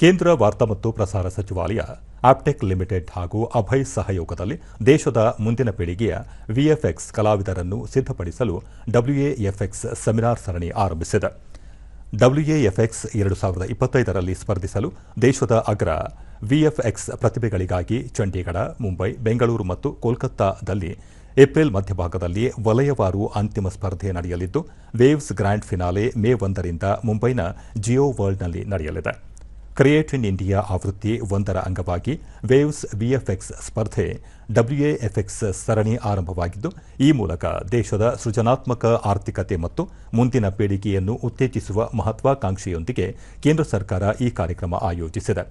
ಕೇಂದ್ರ ವಾರ್ತಾ ಮತ್ತು ಪ್ರಸಾರ ಸಚಿವಾಲಯ, ಆಪ್ಟೆಕ್ ಲಿಮಿಟೆಡ್ ಹಾಗೂ ಅಭಯ್ ಸಹಯೋಗದಲ್ಲಿ ದೇಶದ ಮುಂದಿನ ಪೀಳಿಗೆಯ ವಿಎಫ್ಎಕ್ಸ್ ಕಲಾವಿದರನ್ನು ಸಿದ್ಧಪಡಿಸಲು ಡಬ್ಲ್ಯೂಎಎಫ್ಎಕ್ಸ್ ಸೆಮಿನಾರ್ ಸರಣಿ ಆರಂಭಿಸಿದೆ. ಡಬ್ಲ್ಯೂಎಎಫ್ಎಕ್ಸ್ ಎರಡು ಸಾವಿರದ ಇಪ್ಪತ್ತೈದರಲ್ಲಿ ಸ್ಪರ್ಧಿಸಲು ದೇಶದ ಅಗ್ರ ವಿಎಫ್ಎಕ್ಸ್ ಪ್ರತಿಭೆಗಳಿಗಾಗಿ ಚಂಡೀಗಢ, ಮುಂಬೈ, ಬೆಂಗಳೂರು ಮತ್ತು ಕೋಲ್ಕತ್ತಾದಲ್ಲಿ ಏಪ್ರಿಲ್ ಮಧ್ಯಭಾಗದಲ್ಲಿ ವಲಯವಾರು ಅಂತಿಮ ಸ್ಪರ್ಧೆ ನಡೆಯಲಿದ್ದು, ವೇವ್ಸ್ ಗ್ರ್ಯಾಂಡ್ ಫಿನಾಲೆ ಮೇ ಒಂದರಿಂದ ಮುಂಬೈನ ಜಿಯೋ ವರ್ಲ್ಡ್ನಲ್ಲಿ ನಡೆಯಲಿದೆ. ಕ್ರಿಯೇಟ್ ಇನ್ ಇಂಡಿಯಾ ಆವೃತ್ತಿ ಒಂದರ ಅಂಗವಾಗಿ ವೇವ್ಸ್ ವಿಎಫ್ಎಕ್ಸ್ ಸ್ಪರ್ಧೆ ಡಬ್ಲ್ಯೂಎಎಫ್ಎಕ್ಸ್ ಸರಣಿ ಆರಂಭವಾಗಿದ್ದು, ಈ ಮೂಲಕ ದೇಶದ ಸೃಜನಾತ್ಮಕ ಆರ್ಥಿಕತೆ ಮತ್ತು ಮುಂದಿನ ಪೀಳಿಗೆಯನ್ನು ಉತ್ತೇಜಿಸುವ ಮಹತ್ವಾಕಾಂಕ್ಷೆಯೊಂದಿಗೆ ಕೇಂದ್ರ ಸರ್ಕಾರ ಈ ಕಾರ್ಯಕ್ರಮ ಆಯೋಜಿಸಿದೆ.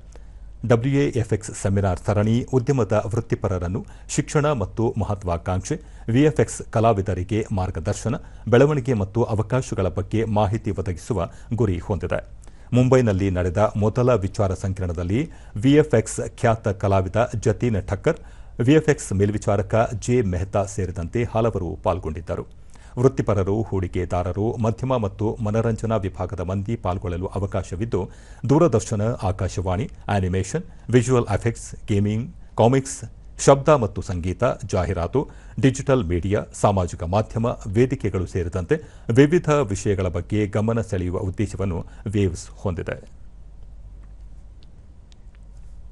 ಡಬ್ಲ್ಯೂಎಎಫ್ಎಕ್ಸ್ ಸೆಮಿನಾರ್ ಸರಣಿ ಉದ್ಯಮದ ವೃತ್ತಿಪರರನ್ನು ಶಿಕ್ಷಣ ಮತ್ತು ಮಹತ್ವಾಕಾಂಕ್ಷೆ ವಿಎಫ್ಎಕ್ಸ್ ಕಲಾವಿದರಿಗೆ ಮಾರ್ಗದರ್ಶನ, ಬೆಳವಣಿಗೆ ಮತ್ತು ಅವಕಾಶಗಳ ಬಗ್ಗೆ ಮಾಹಿತಿ ಒದಗಿಸುವ ಗುರಿ ಹೊಂದಿದೆ. ಮುಂಬೈನಲ್ಲಿ ನಡೆದ ಮೊದಲ ವಿಚಾರ ಸಂಕಿರಣದಲ್ಲಿ ವಿಎಫ್ಎಕ್ಸ್ ಖ್ಯಾತ ಕಲಾವಿದ ಜತೀನ್ ಠಕ್ಕರ್, ವಿಎಫ್ಎಕ್ಸ್ ಮೇಲ್ವಿಚಾರಕ ಜೆ ಮೆಹ್ತಾ ಸೇರಿದಂತೆ ಹಲವರು ಪಾಲ್ಗೊಂಡಿದ್ದರು. ವೃತ್ತಿಪರರು, ಹೂಡಿಕೆದಾರರು, ಮಧ್ಯಮ ಮತ್ತು ಮನರಂಜನಾ ವಿಭಾಗದ ಮಂದಿ ಪಾಲ್ಗೊಳ್ಳಲು ಅವಕಾಶವಿದ್ದು, ದೂರದರ್ಶನ, Akashvani, animation, visual effects, gaming, comics ಶಬ್ದ ಮತ್ತು ಸಂಗೀತ, ಜಾಹೀರಾತು, ಡಿಜಿಟಲ್ ಮೀಡಿಯಾ, ಸಾಮಾಜಿಕ ಮಾಧ್ಯಮ, ವೇದಿಕೆಗಳು ಸೇರಿದಂತೆ ವಿವಿಧ ವಿಷಯಗಳ ಬಗ್ಗೆ ಗಮನ ಸೆಳೆಯುವ ಉದ್ದೇಶವನ್ನು ವೇವ್ಸ್ ಹೊಂದಿದೆ.